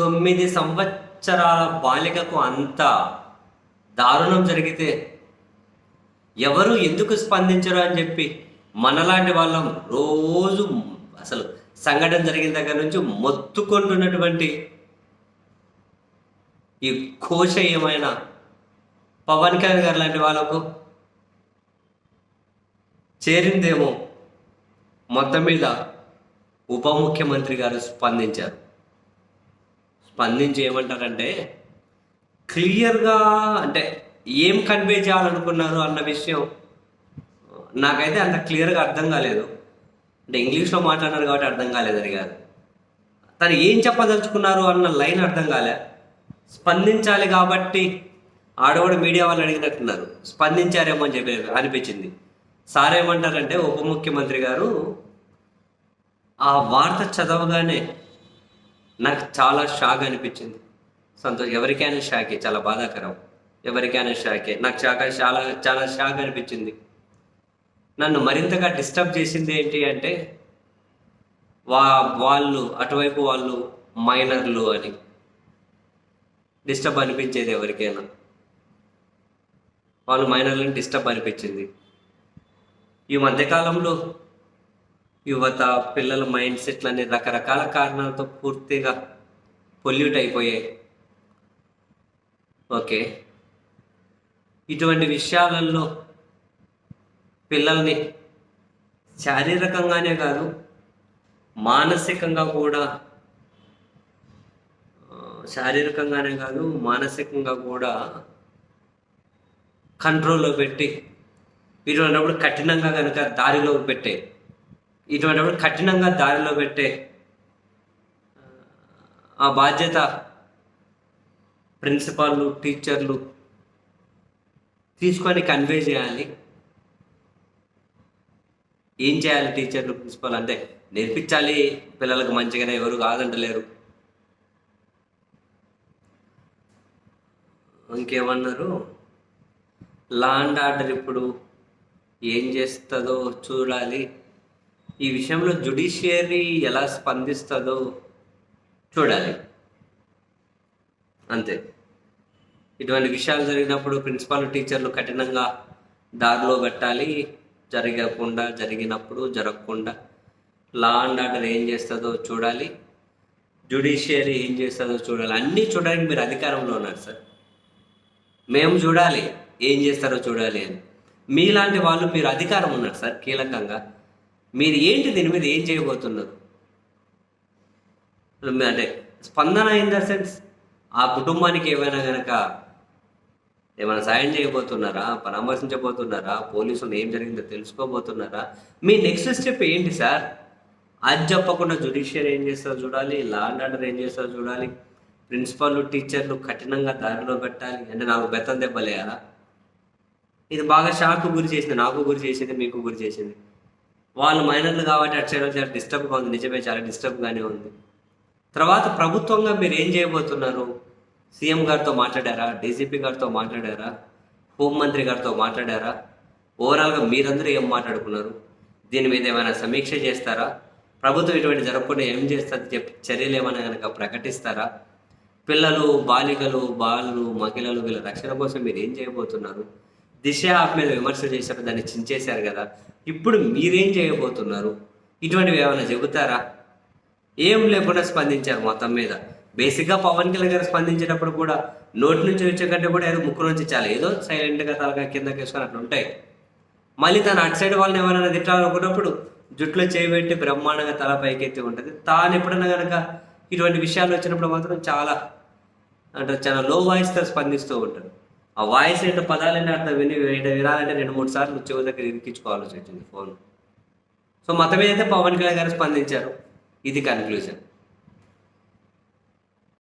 తొమ్మిది సంవత్సరాల బాలికకు అంత దారుణం జరిగితే ఎవరు ఎందుకు స్పందించరు అని చెప్పి మనలాంటి వాళ్ళం రోజు అసలు సంఘటన జరిగిన దగ్గర నుంచి మొత్తుకుంటున్నటువంటి ఈ కోశయమైన పవన్ కళ్యాణ్ గారు లాంటి వాళ్ళకు చేరిందేమో మొత్తం మీద ఉప ముఖ్యమంత్రి గారు స్పందించారు. స్పందించి ఏమంటారంటే క్లియర్గా అంటే ఏం కన్వే చేయాలనుకున్నారు అన్న విషయం నాకైతే అంత క్లియర్గా అర్థం కాలేదు. అంటే ఇంగ్లీష్లో మాట్లాడినారు కాబట్టి అర్థం కాలేదని కాదు. తను ఏం చెప్పదలుచుకున్నారు అన్న లైన్ అర్థం కాలే. స్పందించాలి కాబట్టి ఆడవాడు మీడియా వాళ్ళు అడిగినట్టున్నారు. స్పందించారేమో అని చెప్పి అనిపించింది. సార్ ఏమంటారంటే ఉప ముఖ్యమంత్రి గారు ఆ వార్త చదవగానే నాకు చాలా షాక్ అనిపించింది. సంతోషం ఎవరికైనా షాకే చాలా బాధాకరం. ఎవరికైనా షాకే. నాకు షాక్ చాలా చాలా షాక్ అనిపించింది. నన్ను మరింతగా డిస్టర్బ్ చేసింది ఏంటి అంటే వా వాళ్ళు అటువైపు వాళ్ళు మైనర్లు అని. డిస్టర్బ్ అనిపించేది ఎవరికైనా. వాళ్ళు మైనర్లను డిస్టర్బ్ అనిపించింది. ఈ మధ్యకాలంలో యువత పిల్లల మైండ్ సెట్లు అనేది రకరకాల కారణాలతో పూర్తిగా పొల్యూట్ అయిపోయాయి. ఓకే. ఇటువంటి విషయాలలో పిల్లల్ని శారీరకంగానే కాదు మానసికంగా కూడా శారీరకంగానే కాదు మానసికంగా కూడా కంట్రోల్లో పెట్టి ఇటువంటిప్పుడు కఠినంగా కనుక దారిలో పెట్టే ఇటువంటి కఠినంగా దారిలో పెట్టే ఆ బాధ్యత ప్రిన్సిపాల్లు టీచర్లు తీసుకొని కన్వే చేయాలి. ఏం చేయాలి టీచర్లు ప్రిన్సిపాల్ అంటే నేర్పించాలి. పిల్లలకు మంచిగానే ఎవరు కాదంటలేరు. ఇంకేమన్నారు? లా అండ్ ఆర్డర్ ఇప్పుడు ఏం చేస్తుందో చూడాలి. ఈ విషయంలో జుడిషియరీ ఎలా స్పందిస్తుందో చూడాలి. అంతే. ఇటువంటి విషయాలు జరిగినప్పుడు ప్రిన్సిపాల్ టీచర్లు కఠినంగా దారిలో పెట్టాలి. జరగకుండా జరిగినప్పుడు జరగకుండా. లా అండ్ ఆర్డర్ ఏం చేస్తుందో చూడాలి. జుడిషియరీ ఏం చేస్తుందో చూడాలి. అన్నీ చూడడానికి మీరు అధికారంలో ఉన్నారు సార్. మేము చూడాలి. ఏం చేస్తారో చూడాలి అని. మీలాంటి వాళ్ళు మీరు అధికారం ఉన్నారు సార్ కీలకంగా. మీరు ఏంటి దీని మీద ఏం చేయబోతున్నారు? అంటే స్పందన ఇన్ ద సెన్స్ ఆ కుటుంబానికి ఏమైనా కనుక ఏమైనా సాయం చేయబోతున్నారా? పరామర్శించబోతున్నారా? పోలీసులు ఏం జరిగిందో తెలుసుకోబోతున్నారా? మీ నెక్స్ట్ స్టెప్ ఏంటి సార్ అది చెప్పకుండా జుడిషియర్ ఏం చేస్తారో చూడాలి లా అండ్ ఆర్డర్ ఏం చేస్తారో చూడాలి ప్రిన్సిపాల్ టీచర్లు కఠినంగా దారిలో పెట్టాలి. అంటే నాకు బెత్తం దెబ్బలేయాలా? ఇది బాగా షాక్ గురి చేసింది నాకు గురి చేసింది మీకు గురి చేసింది. వాళ్ళు మైనర్లు కాబట్టి అటు సైడ్ చాలా డిస్టర్బ్గా ఉంది. నిజమే చాలా డిస్టర్బ్గానే ఉంది. తర్వాత ప్రభుత్వంగా మీరు ఏం చేయబోతున్నారు? సీఎం గారితో మాట్లాడారా? డీజీపీ గారితో మాట్లాడారా? హోంమంత్రి గారితో మాట్లాడారా? ఓవరాల్గా మీరందరూ ఏం మాట్లాడుకున్నారు? దీని మీద ఏమైనా సమీక్ష చేస్తారా? ప్రభుత్వం ఇటువంటి జరగకుండా ఏం చేస్తుంది? చెప్పి చర్యలు ఏమైనా కనుక ప్రకటిస్తారా? పిల్లలు బాలికలు బాలు మహిళలు వీళ్ళ రక్షణ కోసం మీరు ఏం చేయబోతున్నారు? దిశ యాప్ మీద విమర్శ చేసినప్పుడు దాన్ని చించేశారు కదా. ఇప్పుడు మీరేం చేయబోతున్నారు? ఇటువంటివి ఏమైనా చెబుతారా? ఏం లేకుండా స్పందించారు మొత్తం మీద? బేసిక్గా పవన్ కళ్యాణ్ గారు స్పందించేటప్పుడు కూడా నోటి నుంచి వచ్చే కంటే కూడా ఏదో ముక్కు నుంచి చాలా ఏదో సైలెంట్గా తలగా కిందకి వేసుకొని అట్లా ఉంటాయి. మళ్ళీ తను అటు సైడ్ వాళ్ళని ఎవరైనా తిట్టాలనుకున్నప్పుడు జుట్లో చేయబెట్టి బ్రహ్మాండంగా తల పైకెత్తి ఉంటుంది. తాను ఎప్పుడన్నా కనుక ఇటువంటి విషయాలు వచ్చినప్పుడు మాత్రం చాలా అంటే చాలా లో వాయిస్తో స్పందిస్తూ ఉంటారు ఆ వాయిస్ ఏంటో పదాలన్నీ అర్థం విని వినాలంటే రెండు మూడు సార్లు చెవి దగ్గర ఇరికించుకోవాల్సి వచ్చింది ఫోన్. సో మొత్తం మీద అయితే పవన్ కళ్యాణ్ గారు స్పందించారు ఇది కన్క్లూజన్